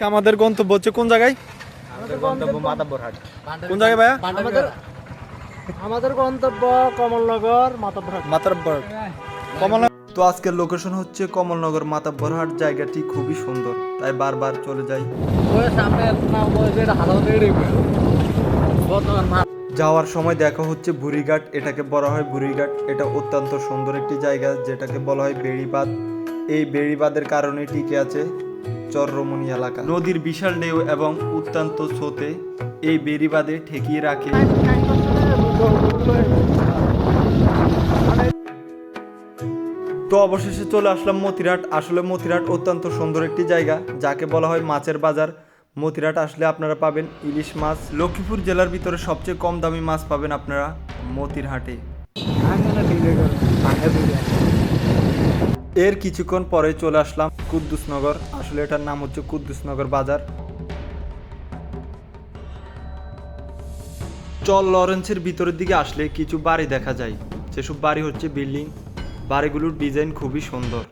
আজকে আমাদের গন্তব্য হচ্ছে কোন জায়গায়? আমাদের গন্তব্য কোন জায়গায় ভাইয়া? আমাদের আমাদের গন্তব্য কমলনগর কমল তো আজকের লোকেশন হচ্ছে কমলনগর মাতাব্বরহাট জায়গাটি খুবই সুন্দর তাই বারবার চলে যাই। যাওয়ার সময় দেখা হচ্ছে বুড়িঘাট এটাকে বলা হয় বুড়িঘাট। এটা অত্যন্ত সুন্দর একটি জায়গা যেটাকে বলা হয় বেড়িবাঁধ। এই বেড়িবাঁধের কারণে টিকে আছে। চররমণি এলাকা। নদীর বিশাল ঢেউ এবং অত্যন্ত স্রোতে এই বেড়িবাঁধে ঠেকিয়ে রাখে। তো অবশেষে চলে আসলাম মতিরাট আসলে মতিরাট অত্যন্ত সুন্দর একটি জায়গা, যাকে বলা হয় মাছের বাজার। মতিরাট আসলে আপনারা পাবেন ইলিশ মাছ। লক্ষ্মীপুর জেলার ভিতরে সবচেয়ে কম দামি মাছ পাবেন আপনারা মতির হাটে এর কিছুক্ষণ পরে চলে আসলাম কুদ্দুসনগর। আসলে এটার নাম হচ্ছে কুদ্দুসনগর বাজার। চল লরেন্সের ভিতরের দিকে আসলে কিছু বাড়ি দেখা যায়। যেসব বাড়ি হচ্ছে বিল্ডিং, বাড়িগুলোর ডিজাইন খুবই সুন্দর।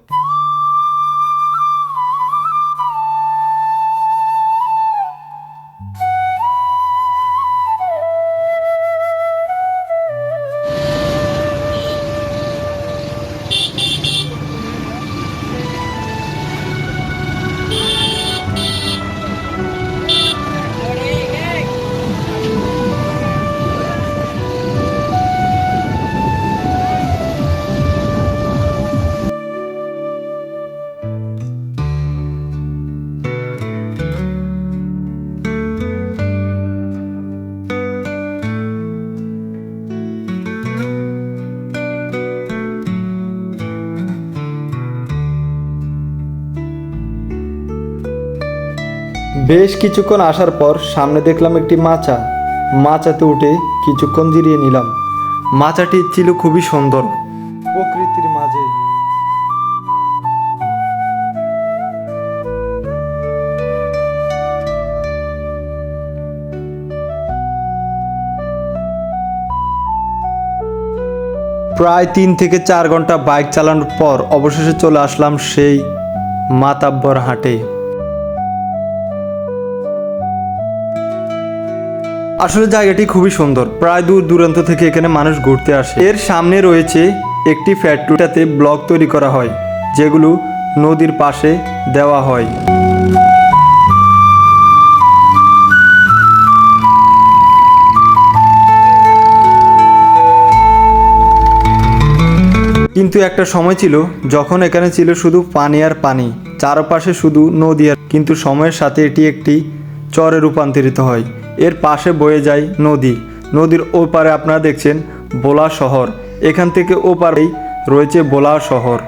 বেশ কিছুক্ষণ আসার পর সামনে দেখলাম একটি মাচা। মাচাতে উঠে কিছুক্ষণ জিরিয়ে নিলাম। মাচাটি ছিল খুবই সুন্দর। প্রকৃতির মাঝে। প্রায় তিন থেকে চার ঘণ্টা বাইক চালানোর পর অবশেষে চলে আসলাম সেই মাতাব্বর হাটে। আসলে জায়গাটি খুবই সুন্দর। প্রায় দূর দূরান্ত থেকে এখানে মানুষ ঘুরতে আসে। এর সামনে রয়েছে একটি ফ্যাক্টরিটাতে ব্লক তৈরি করা হয়, যেগুলো নদীর পাশে দেওয়া হয়। কিন্তু একটা সময় ছিল যখন এখানে ছিল শুধু পানি আর পানি, চারপাশে শুধু নদী আর কিন্তু সময়ের সাথে এটি একটি চরে রূপান্তরিত হয়। এর পাশে বয়ে যায় নদী। নদীর ওপারে আপনারা দেখছেন বোলা শহর। এখান থেকে ওপারেই রয়েছে বোলা শহর।